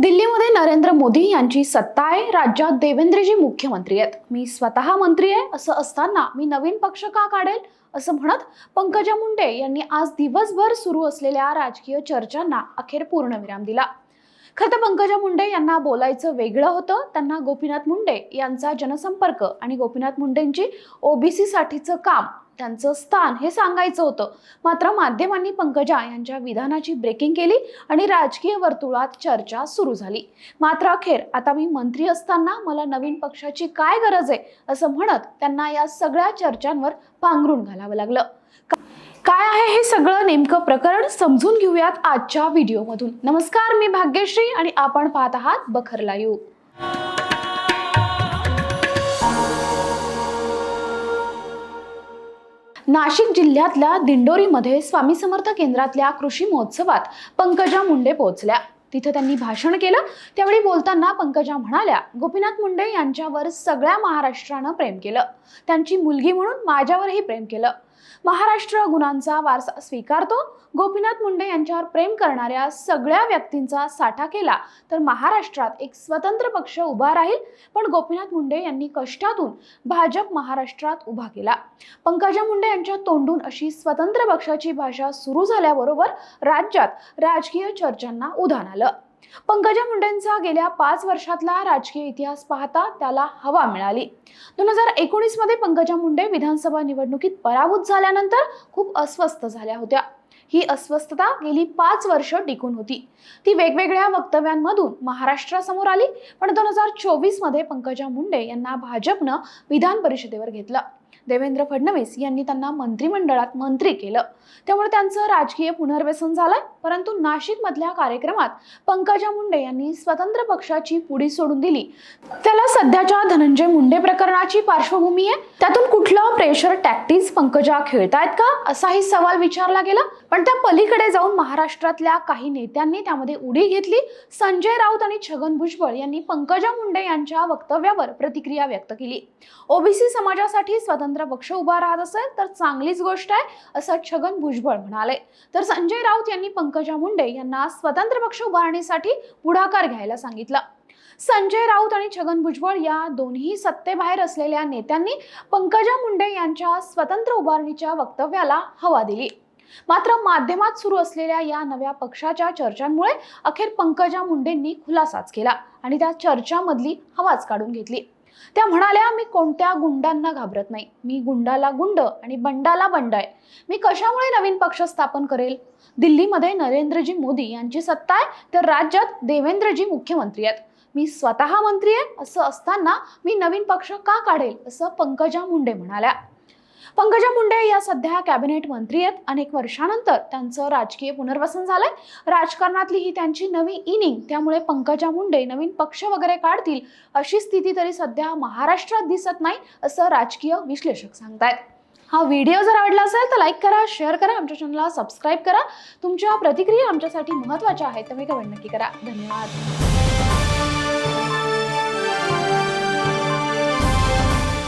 दिल्लीमध्ये नरेंद्र मोदी यांची सत्ता आहे. राज्यात देवेंद्रजी मुख्यमंत्री आहेत. मी स्वतः मंत्री आहे असं असताना मी नवीन पक्ष का काढेल असं म्हणत पंकजा मुंडे यांनी आज दिवसभर सुरू असलेल्या राजकीय चर्चांना अखेर पूर्णविराम दिला. खरं तर पंकजा मुंडे यांना बोलायचं वेगळं होतं. त्यांना गोपीनाथ मुंडे यांचा जनसंपर्क आणि गोपीनाथ मुंडेंची ओबीसीसाठीचं काम त्यांचं स्थान हे सांगायचं होतं. मात्र माध्यमांनी पंकजा यांच्या विधानाची ब्रेकिंग केली आणि राजकीय वर्तुळात चर्चा सुरू झाली. मात्र अखेर आता मी मंत्री असताना मला नवीन पक्षाची काय गरज आहे? असं म्हणत त्यांना या सगळ्या चर्चांवर पांघरून घालावं लागलं. काय आहे हे सगळं नेमकं प्रकरण? समजून घेऊयात आजच्या व्हिडिओमधून नमस्कार मी भाग्यश्री आणि आपण पाहत आहात बखरला यू नाशिक जिल्ह्यातल्या दिंडोरीमध्ये स्वामी समर्थ केंद्रातल्या कृषी महोत्सवात पंकजा मुंडे पोहोचल्या. तिथं त्यांनी भाषण केलं. त्यावेळी बोलताना पंकजा म्हणाल्या गोपीनाथ मुंडे यांच्यावर सगळ्या महाराष्ट्रानं प्रेम केलं. त्यांची मुलगी म्हणून माझ्यावरही प्रेम केलं. महाराष्ट्र गुणांचा वारसा स्वीकारतो. गोपीनाथ मुंडे यांच्यावर प्रेम करणाऱ्या सगळ्या व्यक्तींचा साठा केला तर महाराष्ट्रात एक स्वतंत्र पक्ष उभा राहील. पण गोपीनाथ मुंडे यांनी कष्टातून भाजप महाराष्ट्रात उभा केला. पंकजा मुंडे यांच्या तोंडून अशी स्वतंत्र पक्षाची भाषा सुरू झाल्याबरोबर राज्यात राजकीय चर्चांना उधाण आलं. पंकजा मुंडेंचा गेल्या पाच वर्षातला राजकीय इतिहास पाहता त्याला हवा मिळाली. दोन हजार एकोणीसमध्ये पंकजा मुंडे विधानसभा निवडणुकीत पराभूत झाल्यानंतर खूप अस्वस्थ झाल्या होत्या. ही अस्वस्थता गेली पाच वर्ष टिकून होती. ती वेगवेगळ्या वक्तव्यांमधून महाराष्ट्रासमोर आली पण दोन हजार चोवीसमध्ये पंकजा मुंडे यांना भाजपनं विधान परिषदेवर घेतलं. देवेंद्र फडणवीस यांनी त्यांना मंत्रिमंडळात मंत्री केलं. त्यामुळे त्यांचं राजकीय पुनर्वसन झालं परंतु नाशिकमधल्या कार्यक्रमात पंकजा मुंडे यांनी स्वतंत्र पक्षाची पुढी सोडून दिली. त्याला सध्याच्या धनंजय मुंडे प्रकरणाची पार्श्वभूमी आहे. त्यातून कुठलं प्रेशर टॅक्टिक्स पंकजा खेळतायत का? असाही सवाल विचारला गेला. पण त्या पलीकडे जाऊन महाराष्ट्रातल्या काही नेत्यांनी त्यामध्ये उडी घेतली. संजय राऊत आणि छगन भुजबळ यांनी पंकजा मुंडे यांच्या वक्तव्यावर प्रतिक्रिया व्यक्त केली. ओबीसी समाजासाठी स्वतंत्र पक्ष उभा राहत असेल तर चांगलीच गोष्ट आहे असं छगन भुजबळ म्हणाले. तर संजय राऊत यांनी पंकजा मुंडे यांना स्वतंत्र पक्ष उभारणीसाठी पुढाकार घ्यायला सांगितलं. संजय राऊत आणि छगन भुजबळ या दोन्ही सत्तेबाहेर असलेल्या नेत्यांनी पंकजा मुंडे यांच्या स्वतंत्र उभारणीच्या वक्तव्याला हवा दिली. मात्र माध्यमात सुरू असलेल्या या नव्या पक्षाच्या चर्चांमुळे अखेर पंकजा मुंडेंनी खुलासाच केला आणि त्या चर्चामधली हवाच काढून घेतली. त्या म्हणाल्या मी कोणत्या गुंडांना घाबरत नाही. मी गुंडाला गुंड आणि बंडाला बंड आहे. मी कशामुळे नवीन पक्ष स्थापन करेल? दिल्लीमध्ये नरेंद्रजी मोदी यांची सत्ता आहे तर राज्यात देवेंद्रजी मुख्यमंत्री आहेत. मी स्वतः मंत्री आहे असं असताना मी नवीन पक्ष का काढेल असं पंकजा मुंडे म्हणाल्या. पंकजा मुंडे या सध्या कॅबिनेट मंत्री आहेत. अनेक वर्षानंतर त्यांचं राजकीय पुनर्वसन झालंय. राजकारणातली ही त्यांची नवी इनिंग त्यामुळे पंकजा मुंडे नवीन पक्ष वगैरे काढतील अशी स्थिती तरी सध्या महाराष्ट्रात दिसत नाही असं राजकीय विश्लेषक सांगतायत. हा व्हिडिओ जर आवडला असेल तर लाईक करा शेअर करा आमच्या चॅनलला सबस्क्राईब करा. तुमच्या प्रतिक्रिया आमच्यासाठी महत्त्वाच्या आहेत तुम्ही कमेंट नक्की करा. धन्यवाद.